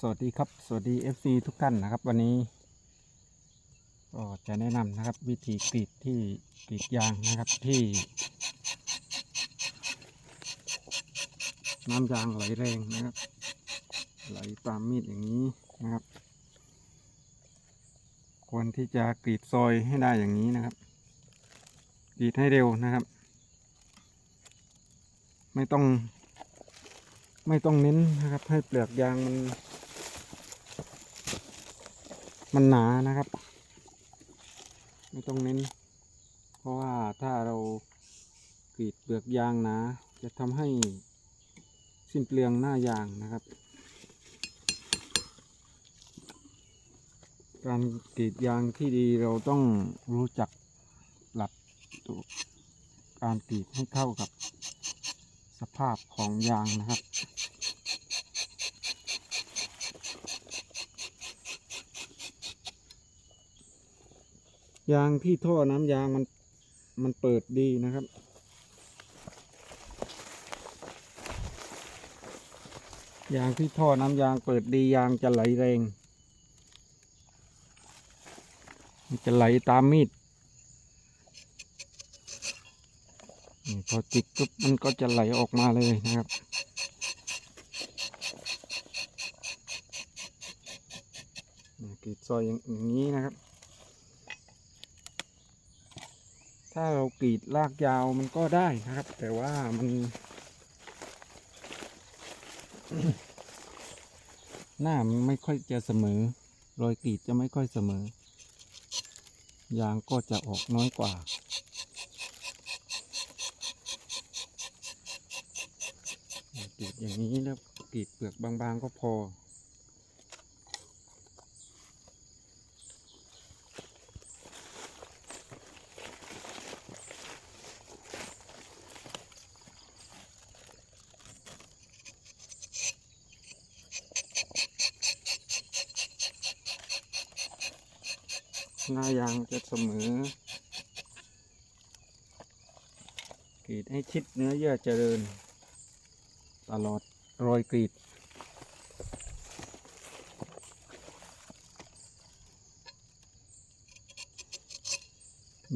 สวัสดีครับ สวัสดี FC ทุกท่านนะครับ วันนี้ ก็จะแนะนำนะครับ วิธีกรีดที่กรีดยางนะครับที่ น้ำยางไหลแรงนะครับ ไหลตามมีดอย่างนี้นะครับ ควรที่จะกรีดซอยให้ได้อย่างนี้นะครับ กรีดให้เร็วนะครับ ไม่ต้องไม่ต้องเน้นนะครับ ให้เปลือกยางมัน มันหนานะครับ ไม่ต้องเน้น เพราะว่าถ้าเรากรีดเปลือกยางหนา จะทำให้สิ้นเปลืองหน้ายางนะครับ การกรีดยางที่ดีเราต้องรู้จักหลักตัวการกรีดให้เข้ากับสภาพของยางนะครับ ยางที่ท่อน้ำยางมันมันเปิดดีนะครับ ยางที่ท่อน้ำยางเปิดดียางจะไหลแรงมันจะไหลตามมีดพอจิกปุ๊บมันก็จะไหลออกมาเลยนะครับกรีดซอยอย่างนี้นะครับ ถ้าเรากรีดลากยาวมันก็ได้นะครับ แต่ว่ามัน หน้ามันไม่ค่อยจะเสมอ รอยกรีดจะไม่ค่อยเสมอ ยางก็จะออกน้อยกว่ากรีดอย่างนี้แล้วกรีดเปลือกบางๆก็พอ หน้ายางจะเสมอกรีดให้ชิดเนื้อเยื่อเจริญ ตลอดรอยกรีด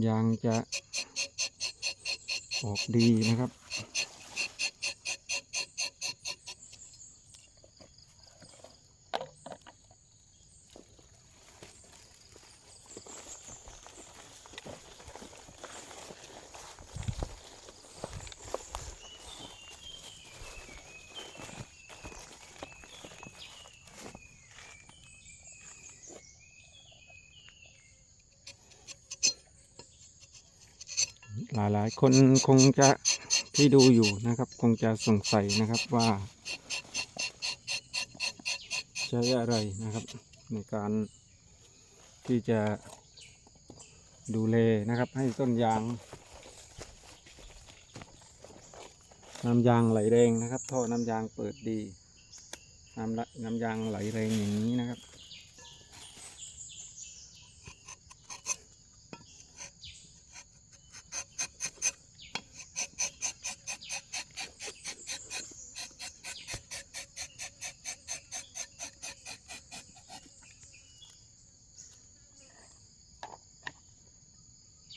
ยางจะออกดีนะครับ หลายๆ คนคงจะที่ดูอยู่นะครับ คงจะสงสัยนะครับว่า ใช้อะไรนะครับ ในการที่จะดูแลนะครับ ให้ต้นยางน้ำยางไหลแรงนะครับท่อน้ำยางเปิดดีน้ำน้ำยางไหลแรงอย่างนี้นะครับ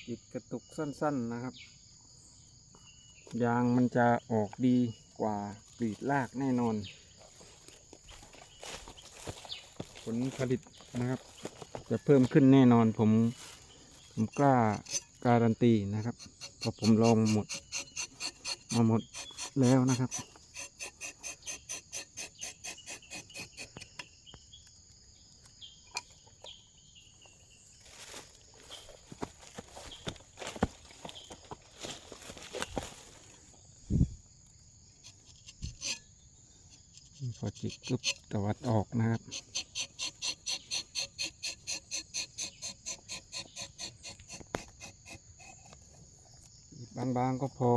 จิดกระตุกสั้น ๆนะครับ ยางมันจะออกดีกว่ากรีดลากแน่นอน ผลผลิตนะครับ จะเพิ่มขึ้นแน่นอนผมผมกล้าการันตีนะครับเพราะผมลองหมด มาหมดแล้วนะครับ พอจิกกึบตวัดออกนะครับบางๆก็พอ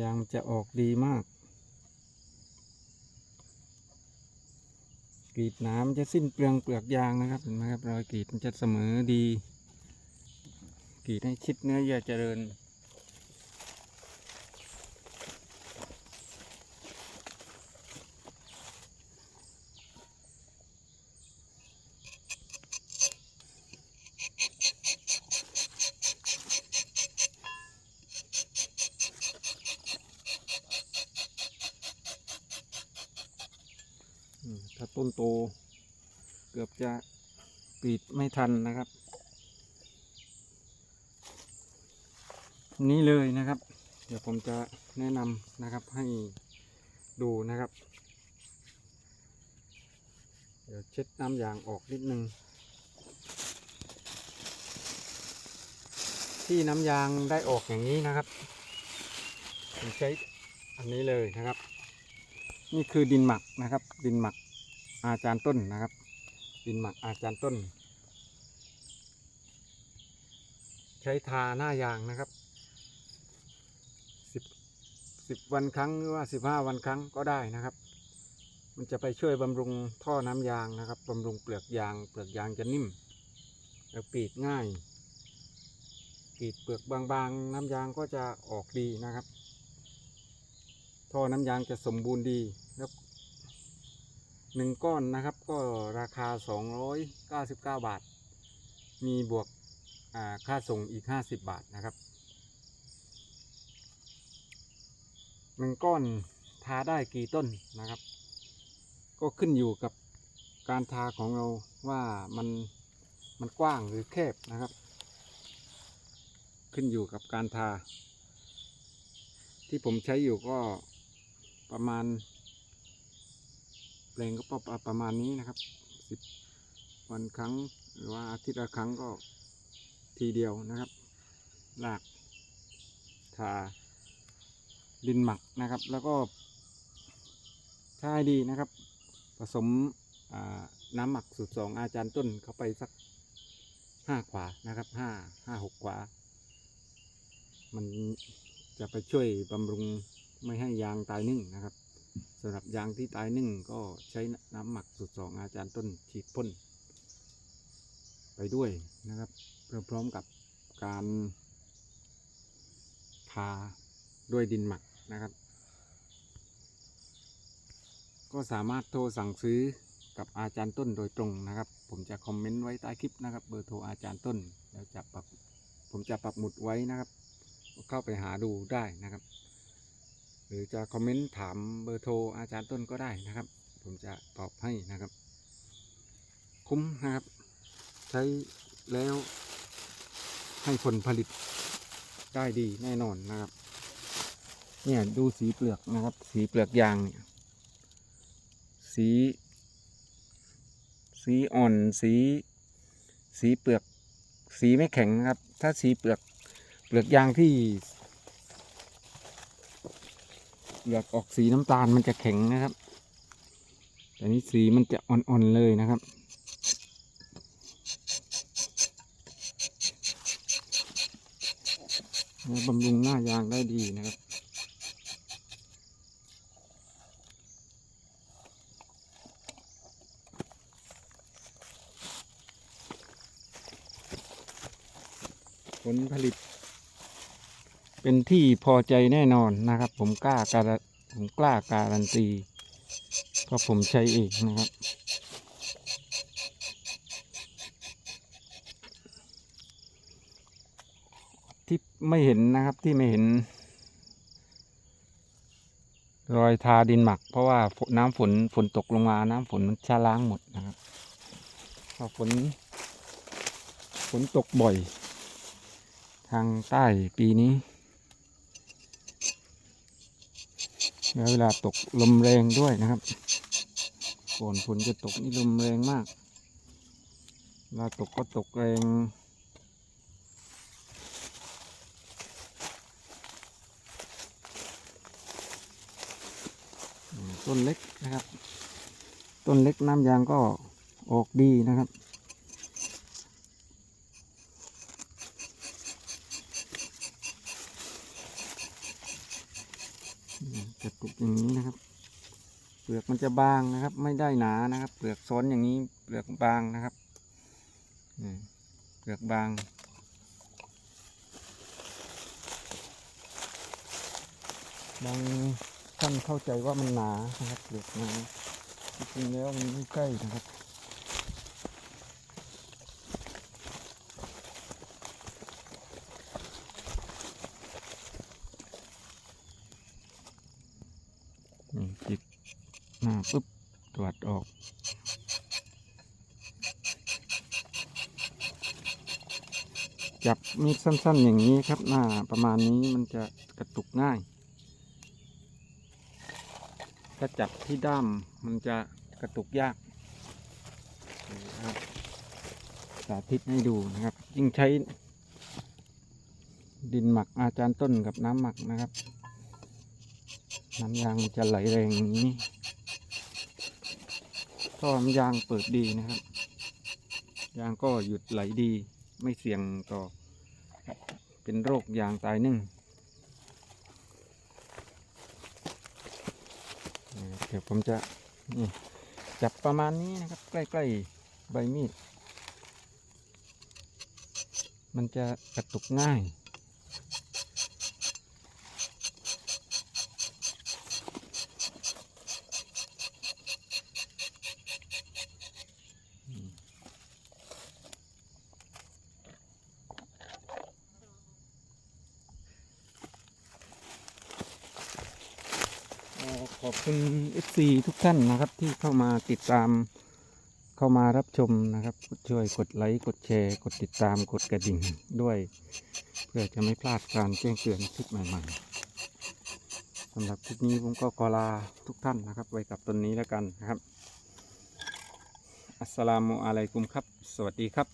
ยางจะออกดีมากกรีดน้ำจะสิ้นเปลืองเปลือกยางนะครับเห็นไหมครับรอยกรีดมันจะเสมอดีกรีดให้ชิดเนื้อเยื่อเจริญ ถ้าต้นโต เกือบจะกรีดไม่ทันนะครับ นี่เลยนะครับ เดี๋ยวผมจะแนะนำนะครับให้ดูนะครับ เดี๋ยวเช็ดน้ำยางออกนิดนึง ที่น้ำยางได้ออกอย่างนี้นะครับผมใช้อันนี้เลยนะครับ นี่คือดินหมักนะครับ ดินหมัก อาจารย์ต้นนะครับดินหมักอาจารย์ต้น ใช้ทาหน้ายางนะครับสิบสิบวันครั้งหรือว่าสิบห้าวันครั้งก็ได้นะครับ มันจะไปช่วยบำรุงท่อน้ำยางนะครับบำรุงเปลือกยาง เปลือกยางจะนิ่มแล้วกรีดง่ายกรีดเปลือกบางๆ น้ำยางก็จะออกดีนะครับ ท่อน้ำยางจะสมบูรณ์ดีแล้ว หนึ่งก้อนนะครับก็ราคา 299 บาท มีบวกค่าส่งอีก 50 บาทนะครับหนึ่งก้อนทาได้กี่ต้นนะครับ ก็ขึ้นอยู่กับการทาของเราว่ามันมันกว้างหรือแคบนะครับ ขึ้นอยู่กับการทา ที่ผมใช้อยู่ก็ประมาณ แปลงก็ประประมาณนี้นะครับสิบวันครั้งหรือว่าอาทิตย์ละครั้งก็ทีเดียวนะครับลากทาดินหมักนะครับ แล้วก็ใช้ดีนะครับ ผสมน้ำหมักสูตรสองอาจารย์ต้นเข้าไปสักห้าขวานะครับห้าห้าหกขวา มันจะไปช่วยบำรุงไม่ให้ยางตายนึ่งนะครับ สำหรับยางที่ตายนึ่งก็ใช้น้ำหมักสูตรสองอาจารย์ต้นฉีดพ่นไปด้วยนะครับพร้อมกับการทาด้วยดินหมักนะครับ ก็สามารถโทรสั่งซื้อกับอาจารย์ต้นโดยตรงนะครับ ผมจะคอมเมนต์ไว้ใต้คลิปนะครับ เบอร์โทรอาจารย์ต้นแล้วจะปรับผมจะปักหมุดไว้นะครับ เข้าไปหาดูได้นะครับ หรือจะคอมเมนต์ถามเบอร์โทรอาจารย์ต้นก็ได้นะครับ ผมจะตอบให้นะครับ คุ้มนะครับ ใช้แล้วให้ผลผลิตได้ดีแน่นอนนะครับ เนี่ยดูสีเปลือกนะครับ สีเปลือกยางเนี่ยสี สีอ่อนสี สีเปลือก สีไม่แข็งนะครับ ถ้าสีเปลือกเปลือกยางที่ เปลือกออกสีน้ำตาลมันจะแข็งนะครับ แต่นี้สีมันจะอ่อนๆเลยนะครับบำรุงหน้ายางได้ดีนะครับผลผลิต เป็นที่พอใจแน่นอนนะครับ ผมกล้าการัผมกล้าการันตีเพราะผมใช้เองนะครับ ที่ไม่เห็นนะครับที่ไม่เห็น รอยทาดินหมัก เพราะว่านน้ำฝนฝนตกลงมา น้ำฝนมันชะล้างหมดนะครับเพราะฝนฝนตกบ่อย ทางใต้ปีนี้ เวลาตกลมแรงด้วยนะครับฝนฝนจะตกนี่ลมแรงมากเวลาตกก็ตกแรงต้นเล็กนะครับ ต้นเล็กน้ำยางก็ออกดีนะครับ จะปลูกอย่างนี้นะครับ เปลือกมันจะบางนะครับ ไม่ได้หนานะครับ เปลือกซ้อนอย่างนี้ เปลือกบางนะครับเปลือกบางบางท่านเข้าใจว่ามันหนานะครับเปลือกหนาจริงๆแล้วมันไม่ใกล้นะครับ อืมจิกหน้า ปุ๊บตรวาดออกจับมีดสั้นๆ อย่างนี้ครับหน้าประมาณนี้มันจะกระตุกง่าย ถ้าจับที่ด้ามมันจะกระตุกยากสาธิตให้ดูนะครับ ยิ่งใช้ดินหมักอาจารย์ต้นกับน้ำหมักนะครับ น้ำยางจะไหลแรงอย่างนี้ท่อน้ำยางเปิดดีนะครับ ยางก็หยุดไหลดี ไม่เสี่ยงต่อ เป็นโรคยางตายนึ่งเดี๋ยวผมจะนี่จับประมาณนี้นะครับ ใกล้ๆใบมีด มันจะกระตุกง่าย ขอบคุณ FC ทุกท่านนะครับที่เข้ามาติดตามเข้ามารับชมนะครับ ช่วยกดไลค์กดแชร์ กดติดตามกดกระดิ่งด้วย เพื่อจะไม่พลาดการแจ้งเตือนคลิปใหม่ๆสำหรับคลิปนี้ผมก็ขอลาทุกท่านนะครับ ไว้กับตนนี้แล้วกันนะครับ อัสสลามุอะลัยกุมครับ สวัสดีครับ